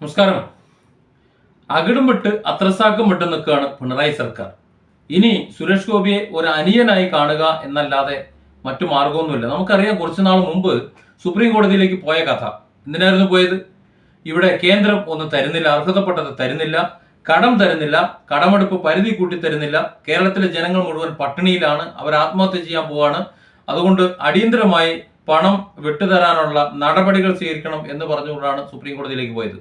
നമസ്കാരം. അകിടും വിട്ട് അത്രസാക്കും വിട്ട് നിൽക്കുകയാണ് പിണറായി സർക്കാർ. ഇനി സുരേഷ് ഗോപിയെ ഒരു അനിയനായി കാണുക എന്നല്ലാതെ മറ്റു മാർഗമൊന്നുമില്ല നമുക്കറിയാം കുറച്ചു നാൾ മുമ്പ് സുപ്രീം കോടതിയിലേക്ക് പോയ കഥ. എന്തിനായിരുന്നു പോയത്? ഇവിടെ കേന്ദ്രം ഒന്നും തരുന്നില്ല അർഹതപ്പെട്ടത് തരുന്നില്ല കടം തരുന്നില്ല കടമെടുപ്പ് പരിധി കൂട്ടി തരുന്നില്ല. കേരളത്തിലെ ജനങ്ങൾ മുഴുവൻ പട്ടിണിയിലാണ് അവർ ആത്മഹത്യ ചെയ്യാൻ പോവാണ്. അതുകൊണ്ട് അടിയന്തരമായി പണം വിട്ടുതരാനുള്ള നടപടികൾ സ്വീകരിക്കണം എന്ന് പറഞ്ഞുകൊണ്ടാണ് സുപ്രീം കോടതിയിലേക്ക് പോയത്.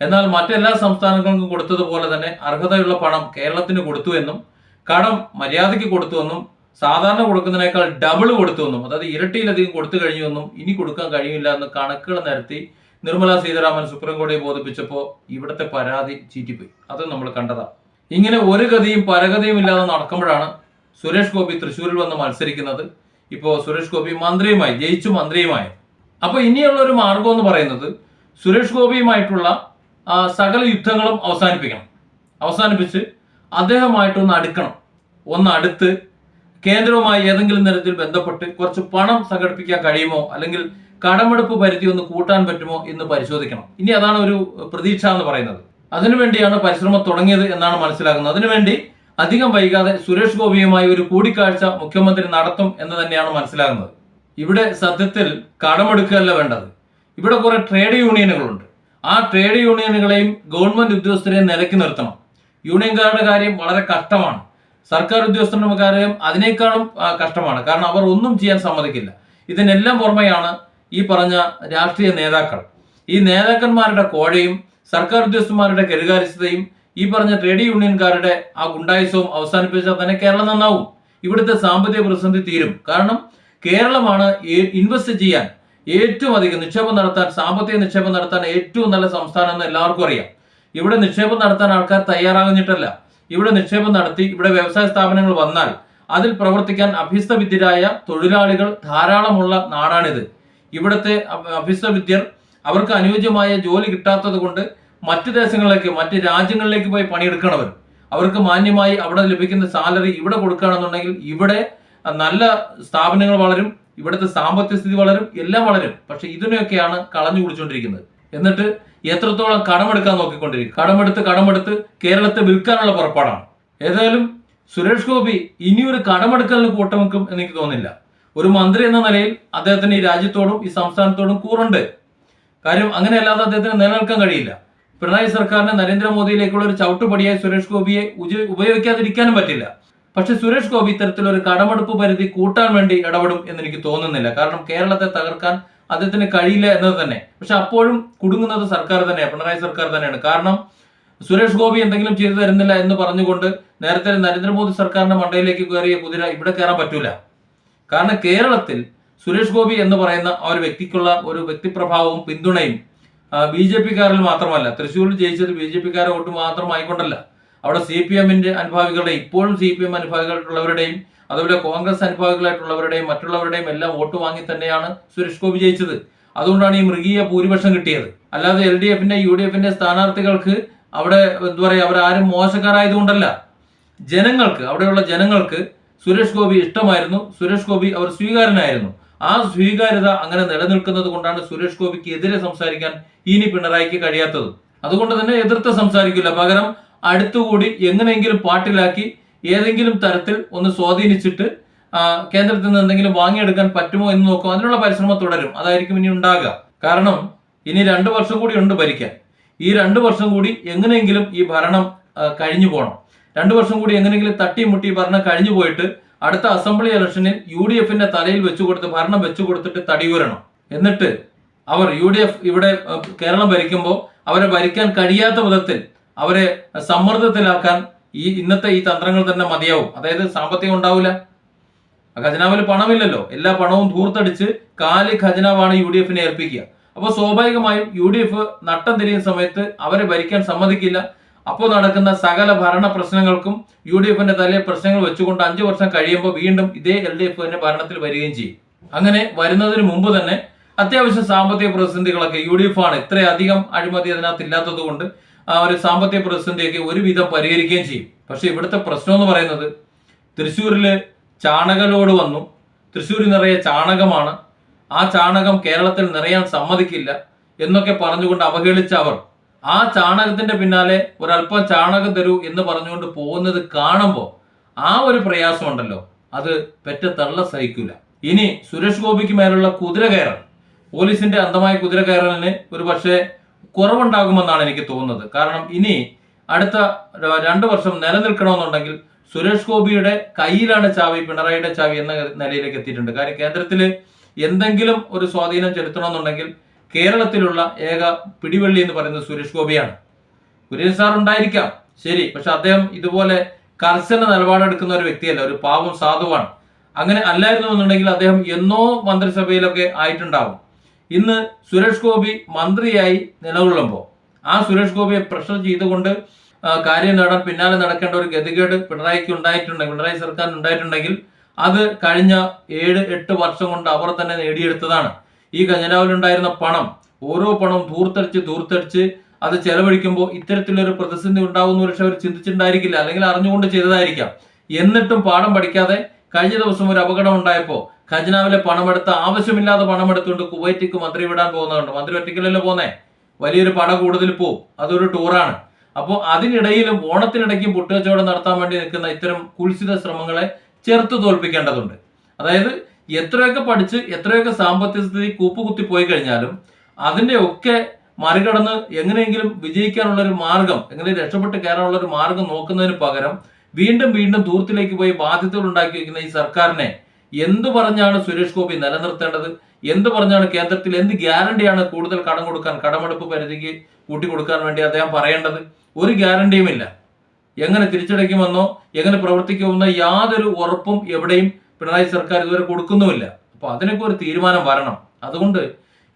എന്നാൽ മറ്റെല്ലാ സംസ്ഥാനങ്ങൾക്കും കൊടുത്തതുപോലെ തന്നെ അർഹതയുള്ള പണം കേരളത്തിന് കൊടുത്തു എന്നും കടം മര്യാദയ്ക്ക് കൊടുത്തുവെന്നും സാധാരണ കൊടുക്കുന്നതിനേക്കാൾ ഡബിൾ കൊടുത്തുവെന്നും അതായത് ഇരട്ടിയിലധികം കൊടുത്തു കഴിഞ്ഞുവെന്നും ഇനി കൊടുക്കാൻ കഴിയില്ല എന്ന് കണക്കുകൾ നിരത്തി നിർമ്മല സീതാരാമൻ സുപ്രീം കോടതിയെ ബോധിപ്പിച്ചപ്പോൾ ഇവിടുത്തെ പരാതി ചീറ്റിപ്പോയി. അത് നമ്മൾ കണ്ടതാണ് ഇങ്ങനെ ഒരു ഗതിയും പരഗതിയും ഇല്ലാതെ നടക്കുമ്പോഴാണ് സുരേഷ് ഗോപി തൃശ്ശൂരിൽ വന്ന് മത്സരിക്കുന്നത്. ഇപ്പോൾ സുരേഷ് ഗോപി മന്ത്രിയുമായി ജയിച്ചു മന്ത്രിയുമായി. അപ്പോൾ ഇനിയുള്ള ഒരു മാർഗം എന്ന് പറയുന്നത് സുരേഷ് ഗോപിയുമായിട്ടുള്ള സകല യുദ്ധങ്ങളും അവസാനിപ്പിക്കണം. അവസാനിപ്പിച്ച് അദ്ദേഹമായിട്ടൊന്ന് അടുക്കണം. ഒന്ന് അടുത്ത് കേന്ദ്രവുമായി ഏതെങ്കിലും തരത്തിൽ ബന്ധപ്പെട്ട് കുറച്ച് പണം സംഘടിപ്പിക്കാൻ കഴിയുമോ? അല്ലെങ്കിൽ കടമെടുപ്പ് പരിധി ഒന്ന് കൂട്ടാൻ പറ്റുമോ എന്ന് പരിശോധിക്കണം. ഇനി അതാണ് ഒരു പ്രതീക്ഷ എന്ന് പറയുന്നത്. അതിനുവേണ്ടിയാണ് പരിശ്രമം തുടങ്ങിയത് എന്നാണ് മനസ്സിലാക്കുന്നത് അതിനുവേണ്ടി അധികം വൈകാതെ സുരേഷ് ഗോപിയുമായി ഒരു കൂടിക്കാഴ്ച മുഖ്യമന്ത്രി നടത്തും എന്ന് തന്നെയാണ് മനസ്സിലാകുന്നത്. ഇവിടെ സത്യത്തിൽ കടമെടുക്കുകയല്ല വേണ്ടത്. ഇവിടെ കുറെ ട്രേഡ് യൂണിയനുകളുണ്ട്. ആ ട്രേഡ് യൂണിയനുകളെയും ഗവൺമെന്റ് ഉദ്യോഗസ്ഥരെയും നിലയ്ക്ക് നിർത്തണം. യൂണിയൻകാരുടെ കാര്യം വളരെ കഷ്ടമാണ്. സർക്കാർ ഉദ്യോഗസ്ഥരുടെ കാര്യം അതിനേക്കാളും കഷ്ടമാണ്. കാരണം അവർ ഒന്നും ചെയ്യാൻ സമ്മതിക്കില്ല. ഇതിനെല്ലാം പുറമെയാണ് ഈ പറഞ്ഞ രാഷ്ട്രീയ നേതാക്കൾ. ഈ നേതാക്കന്മാരുടെ കോഴയും സർക്കാർ ഉദ്യോഗസ്ഥന്മാരുടെ കരുകാരിസ്ഥതയും ഈ പറഞ്ഞ ട്രേഡ് യൂണിയൻകാരുടെ ആ ഗുണ്ടായുസവും അവസാനിപ്പിച്ചാൽ തന്നെ കേരളം നന്നാവും. ഇവിടുത്തെ സാമ്പത്തിക പ്രതിസന്ധി തീരും. കാരണം കേരളമാണ് ഇൻവെസ്റ്റ് ചെയ്യാൻ ഏറ്റവും അധികം നിക്ഷേപം നടത്താൻ സാമ്പത്തിക നിക്ഷേപം നടത്താൻ ഏറ്റവും നല്ല സംസ്ഥാനം എന്ന് എല്ലാവർക്കും അറിയാം. ഇവിടെ നിക്ഷേപം നടത്താൻ ആൾക്കാർ തയ്യാറാകുന്നിട്ടല്ല. ഇവിടെ നിക്ഷേപം നടത്തി ഇവിടെ വ്യവസായ സ്ഥാപനങ്ങൾ വന്നാൽ അതിൽ പ്രവർത്തിക്കാൻ അഭ്യസ്തവിദ്യരായ തൊഴിലാളികൾ ധാരാളമുള്ള നാടാണിത്. ഇവിടുത്തെ അഭ- അഭ്യസ്തവിദ്യർ അവർക്ക് അനുയോജ്യമായ ജോലി കിട്ടാത്തത് കൊണ്ട് മറ്റു ദേശങ്ങളിലേക്ക് മറ്റ് രാജ്യങ്ങളിലേക്ക് പോയി പണിയെടുക്കണവർ. അവർക്ക് മാന്യമായി അവിടെ ലഭിക്കുന്ന സാലറി ഇവിടെ കൊടുക്കുകയാണെന്നുണ്ടെങ്കിൽ ഇവിടെ നല്ല സ്ഥാപനങ്ങൾ വളരും ഇവിടുത്തെ സാമ്പത്തിക സ്ഥിതി വളരും എല്ലാം വളരും. പക്ഷെ ഇതിനെയൊക്കെയാണ് കളഞ്ഞു കുടിച്ചുകൊണ്ടിരിക്കുന്നത് എന്നിട്ട് എത്രത്തോളം കടമെടുക്കാൻ നോക്കിക്കൊണ്ടിരിക്കും? കടമെടുത്ത് കടമെടുത്ത് കേരളത്തെ വിൽക്കാനുള്ള പുറപ്പാടാണ്. ഏതായാലും സുരേഷ് ഗോപി ഇനിയൊരു കടമെടുക്കലിന് കൂട്ടമെക്കും എനിക്ക് തോന്നുന്നില്ല. ഒരു മന്ത്രി എന്ന നിലയിൽ അദ്ദേഹത്തിന് ഈ രാജ്യത്തോടും ഈ സംസ്ഥാനത്തോടും കൂറുണ്ട്. കാര്യം അങ്ങനെയല്ലാതെ അദ്ദേഹത്തിന് നിലനിൽക്കാൻ കഴിയില്ല. പിണറായി സർക്കാരിന് നരേന്ദ്രമോദിയിലേക്കുള്ള ഒരു ചവിട്ടുപടിയായി സുരേഷ് ഗോപിയെ ഉപയോഗിക്കാതിരിക്കാനും പറ്റില്ല. പക്ഷെ സുരേഷ് ഗോപി ഇത്തരത്തിലൊരു കടമെടുപ്പ് പരിധി കൂട്ടാൻ വേണ്ടി ഇടപെടും എന്ന് എനിക്ക് തോന്നുന്നില്ല. കാരണം കേരളത്തെ തകർക്കാൻ അദ്ദേഹത്തിന് കഴിയില്ല എന്നത് തന്നെ. പക്ഷെ അപ്പോഴും കുടുങ്ങുന്നത് സർക്കാർ തന്നെയാണ് പിണറായി സർക്കാർ തന്നെയാണ്. കാരണം സുരേഷ് ഗോപി എന്തെങ്കിലും ചെയ്തു തരുന്നില്ല എന്ന് പറഞ്ഞുകൊണ്ട് നേരത്തെ നരേന്ദ്രമോദി സർക്കാരിന്റെ മണ്ടയിലേക്ക് കയറിയ കുതിര ഇവിടെ കയറാൻ പറ്റൂല. കാരണം കേരളത്തിൽ സുരേഷ് ഗോപി എന്ന് പറയുന്ന ആ ഒരു വ്യക്തിക്കുള്ള ഒരു വ്യക്തിപ്രഭാവവും പിന്തുണയും ബി ജെ പിക്കാരിൽ മാത്രമല്ല തൃശ്ശൂരിൽ ജയിച്ചത് ബി ജെ പിക്കാരെ വോട്ട് മാത്രമായിക്കൊണ്ടല്ല. അവിടെ സി പി എമ്മിന്റെ അനുഭാവികളുടെ ഇപ്പോഴും സി പി എം അനുഭാവികളായിട്ടുള്ളവരുടെയും അതുപോലെ കോൺഗ്രസ് അനുഭാവികളായിട്ടുള്ളവരുടെയും മറ്റുള്ളവരുടെയും എല്ലാം വോട്ട് വാങ്ങി തന്നെയാണ് സുരേഷ് ഗോപി ജയിച്ചത്. അതുകൊണ്ടാണ് ഈ മൃഗീയ ഭൂരിപക്ഷം കിട്ടിയത്. അല്ലാതെ എൽ ഡി എഫിന്റെ യു ഡി എഫിന്റെ സ്ഥാനാർത്ഥികൾക്ക് അവിടെ എന്താ പറയുക അവരാരും മോശക്കാരായതുകൊണ്ടല്ല. ജനങ്ങൾക്ക് അവിടെയുള്ള ജനങ്ങൾക്ക് സുരേഷ് ഗോപി ഇഷ്ടമായിരുന്നു. സുരേഷ് ഗോപി അവർ സ്വീകാരനായിരുന്നു. ആ സ്വീകാര്യത അങ്ങനെ നിലനിൽക്കുന്നത് കൊണ്ടാണ് സുരേഷ് ഗോപിക്ക് എതിരെ സംസാരിക്കാൻ ഇനി പിണറായിക്ക് കഴിയാത്തത്. അതുകൊണ്ട് തന്നെ എതിർത്ത് സംസാരിക്കില്ല. പകരം അടുത്തുകൂടി എങ്ങനെയെങ്കിലും പാട്ടിലാക്കി ഏതെങ്കിലും തരത്തിൽ ഒന്ന് സ്വാധീനിച്ചിട്ട് കേന്ദ്രത്തിൽ നിന്ന് എന്തെങ്കിലും വാങ്ങിയെടുക്കാൻ പറ്റുമോ എന്ന് നോക്കും. അതിനുള്ള പരിശ്രമം തുടരും. അതായിരിക്കും ഇനി ഉണ്ടാകുക. കാരണം ഇനി രണ്ടു വർഷം കൂടി ഉണ്ട് ഭരിക്കാൻ. ഈ രണ്ടു വർഷം കൂടി എങ്ങനെയെങ്കിലും ഈ ഭരണം കഴിഞ്ഞു പോകണം രണ്ടു വർഷം കൂടി എങ്ങനെയെങ്കിലും തട്ടിമുട്ടി ഭരണം കഴിഞ്ഞു പോയിട്ട് അടുത്ത അസംബ്ലി ഇലക്ഷനിൽ യു ഡി എഫിന്റെ തലയിൽ വെച്ചു കൊടുത്ത് ഭരണം വെച്ചു കൊടുത്തിട്ട് തടിയൂരണം എന്നിട്ട് അവർ യു ഡി എഫ് ഇവിടെ കേരളം ഭരിക്കുമ്പോൾ അവരെ ഭരിക്കാൻ കഴിയാത്ത വിധത്തിൽ അവരെ സമ്മർദ്ദത്തിലാക്കാൻ ഈ ഇന്നത്തെ ഈ തന്ത്രങ്ങൾ തന്നെ മതിയാവും. അതായത് സാമ്പത്തികം ഉണ്ടാവില്ല ഖജനാവിൽ പണമില്ലല്ലോ. എല്ലാ പണവും ധൂർത്തടിച്ച് കാൽ ഖജനാവാണ് യു ഡി എഫിനെ ഏൽപ്പിക്കുക. അപ്പോൾ സ്വാഭാവികമായും യു ഡി എഫ് നട്ടം തിരിയുന്ന സമയത്ത് അവരെ ഭരിക്കാൻ സമ്മതിക്കില്ല. അപ്പോൾ നടക്കുന്ന സകല ഭരണ പ്രശ്നങ്ങൾക്കും യു ഡി എഫിന്റെ തലയിൽ പ്രശ്നങ്ങൾ വെച്ചുകൊണ്ട് അഞ്ചു വർഷം കഴിയുമ്പോൾ വീണ്ടും ഇതേ എൽ ഡി എഫ് തന്നെ ഭരണത്തിൽ വരികയും ചെയ്യും. അങ്ങനെ വരുന്നതിന് മുമ്പ് തന്നെ അത്യാവശ്യം സാമ്പത്തിക പ്രതിസന്ധികളൊക്കെ യു ഡി എഫ് ആണ് ഇത്രയധികം അഴിമതി അതിനകത്ത് ഇല്ലാത്തത് കൊണ്ട് ആ ഒരു സാമ്പത്തിക പ്രതിസന്ധിയൊക്കെ ഒരുവിധം പരിഹരിക്കുകയും ചെയ്യും. പക്ഷേ ഇവിടുത്തെ പ്രശ്നം എന്ന് പറയുന്നത് തൃശ്ശൂരിൽ ചാണകലോട് വന്നു. തൃശ്ശൂരിൽ നിറയെ ചാണകമാണ്. ആ ചാണകം കേരളത്തിൽ നിറയാൻ സമ്മതിക്കില്ല എന്നൊക്കെ പറഞ്ഞുകൊണ്ട് അവഹേളിച്ച അവർ. ആ ചാണകത്തിന്റെ പിന്നാലെ ഒരല്പം ചാണകം തരൂ എന്ന് പറഞ്ഞുകൊണ്ട് പോകുന്നത് കാണുമ്പോൾ ആ ഒരു പ്രയാസമുണ്ടല്ലോ അത് പെറ്റ തള്ള സഹിക്കൂല. ഇനി സുരേഷ് ഗോപിക്ക് മേലുള്ള കുതിര കയറൽ പോലീസിന്റെ അന്ധമായ കുതിര കയറലിന് ഒരു പക്ഷേ കുറവുണ്ടാകുമെന്നാണ് എനിക്ക് തോന്നുന്നത്. കാരണം ഇനി അടുത്ത രണ്ട് വർഷം നിലനിൽക്കണമെന്നുണ്ടെങ്കിൽ സുരേഷ് ഗോപിയുടെ കയ്യിലാണ് ചാവി പിണറായിയുടെ ചാവി എന്ന നിലയിലേക്ക് എത്തിയിട്ടുണ്ട്. കാര്യം കേന്ദ്രത്തിൽ എന്തെങ്കിലും ഒരു സ്വാധീനം ചെലുത്തണമെന്നുണ്ടെങ്കിൽ കേരളത്തിലുള്ള ഏക പിടിവള്ളി എന്ന് പറയുന്നത് സുരേഷ് ഗോപിയാണ്. സുരേഷ് സാർ ഉണ്ടായിരിക്കാം ശരി. പക്ഷെ അദ്ദേഹം ഇതുപോലെ കർശന നിലപാടെടുക്കുന്ന ഒരു വ്യക്തിയല്ല ഒരു പാവം സാധുവാണ്. അങ്ങനെ അല്ലായിരുന്നു എന്നുണ്ടെങ്കിൽ അദ്ദേഹം എന്നോ മന്ത്രിസഭയിലൊക്കെ ആയിട്ടുണ്ടാവും. ഇന്ന് സുരേഷ് ഗോപി മന്ത്രിയായി നിലകൊള്ളുമ്പോൾ ആ സുരേഷ് ഗോപിയെ പ്രഷർ ചെയ്തുകൊണ്ട് കാര്യം നേടാൻ പിന്നാലെ നടക്കേണ്ട ഒരു ഗതികേട് പിണറായിക്ക് ഉണ്ടായിട്ടുണ്ടെങ്കിൽ പിണറായി സർക്കാരിന് ഉണ്ടായിട്ടുണ്ടെങ്കിൽ അത് കഴിഞ്ഞ ഏഴ് എട്ട് വർഷം കൊണ്ട് അവർ തന്നെ നേടിയെടുത്തതാണ്. ഈ ഖജനാവിലുണ്ടായിരുന്ന പണം ഓരോ പണം ധൂർത്തടിച്ച് ധൂർത്തടിച്ച് അത് ചെലവഴിക്കുമ്പോൾ ഇത്തരത്തിലൊരു പ്രതിസന്ധി ഉണ്ടാകുന്ന പക്ഷെ അവർ ചിന്തിച്ചിട്ടുണ്ടായിരിക്കില്ല. അല്ലെങ്കിൽ അറിഞ്ഞുകൊണ്ട് ചെയ്തതായിരിക്കാം. എന്നിട്ടും പാഠം പഠിക്കാതെ കഴിഞ്ഞ ദിവസം ഒരു അപകടം ഉണ്ടായപ്പോൾ ഖജനാവിലെ പണമെടുത്ത് ആവശ്യമില്ലാതെ പണമെടുത്തുകൊണ്ട് കുവൈറ്റിക്ക് മന്ത്രി വിടാൻ പോകുന്നതുണ്ട്. മന്ത്രി ഒറ്റയ്ക്കലല്ലോ പോന്നേ? വലിയൊരു പട കൂടുതൽ പോവും. അതൊരു ടൂറാണ്. അപ്പോൾ അതിനിടയിലും ഓണത്തിനിടയ്ക്കും പുട്ടുകച്ചവടം നടത്താൻ വേണ്ടി നിൽക്കുന്ന ഇത്തരം കുൽസിത ശ്രമങ്ങളെ ചെറുത്ത് തോൽപ്പിക്കേണ്ടതുണ്ട്. അതായത് എത്രയൊക്കെ പഠിച്ച് എത്രയൊക്കെ സാമ്പത്തിക സ്ഥിതി കൂപ്പുകുത്തി പോയി കഴിഞ്ഞാലും അതിന്റെ ഒക്കെ മറികടന്ന് എങ്ങനെയെങ്കിലും വിജയിക്കാനുള്ള ഒരു മാർഗം എങ്ങനെ രക്ഷപ്പെട്ട് കയറാനുള്ള ഒരു മാർഗം നോക്കുന്നതിന് പകരം വീണ്ടും വീണ്ടും ദൂരത്തിലേക്ക് പോയി ബാധ്യതകൾ ഉണ്ടാക്കി വയ്ക്കുന്ന ഈ സർക്കാരിനെ എന്തു പറഞ്ഞാണ് സുരേഷ് ഗോപി നിലനിർത്തേണ്ടത്? എന്ത് പറഞ്ഞാണ് കേന്ദ്രത്തിൽ എന്ത് ഗ്യാരണ്ടിയാണ് കൂടുതൽ കടം കൊടുക്കാൻ കടമെടുപ്പ് പരിധിക്ക് കൂട്ടി കൊടുക്കാൻ വേണ്ടി അദ്ദേഹം പറയേണ്ടത്? ഒരു ഗ്യാരണ്ടിയും ഇല്ല. എങ്ങനെ തിരിച്ചടയ്ക്കുമെന്നോ എങ്ങനെ പ്രവർത്തിക്കുമെന്നോ യാതൊരു ഉറപ്പും എവിടെയും പിണറായി സർക്കാർ ഇതുവരെ കൊടുക്കുന്നുമില്ല. അപ്പൊ അതിനൊക്കെ ഒരു തീരുമാനം വരണം. അതുകൊണ്ട്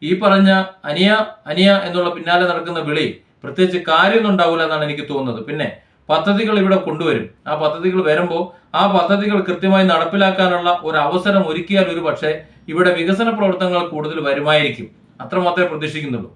ഈ പറഞ്ഞ അനിയ അനിയ എന്നുള്ള പിന്നാലെ നടക്കുന്ന വിളി പ്രത്യേകിച്ച് കാര്യമൊന്നും ഉണ്ടാവില്ല എന്നാണ് എനിക്ക് തോന്നുന്നത്. പിന്നെ പദ്ധതികൾ ഇവിടെ കൊണ്ടുവരും. ആ പദ്ധതികൾ വരുമ്പോൾ ആ പദ്ധതികൾ കൃത്യമായി നടപ്പിലാക്കാനുള്ള ഒരു അവസരം ഒരുക്കിയാൽ ഒരു പക്ഷേ ഇവിടെ വികസന പ്രവർത്തനങ്ങൾ കൂടുതൽ വരുമായിരിക്കും. അത്രമാത്രമേ പ്രതീക്ഷിക്കുന്നുള്ളൂ.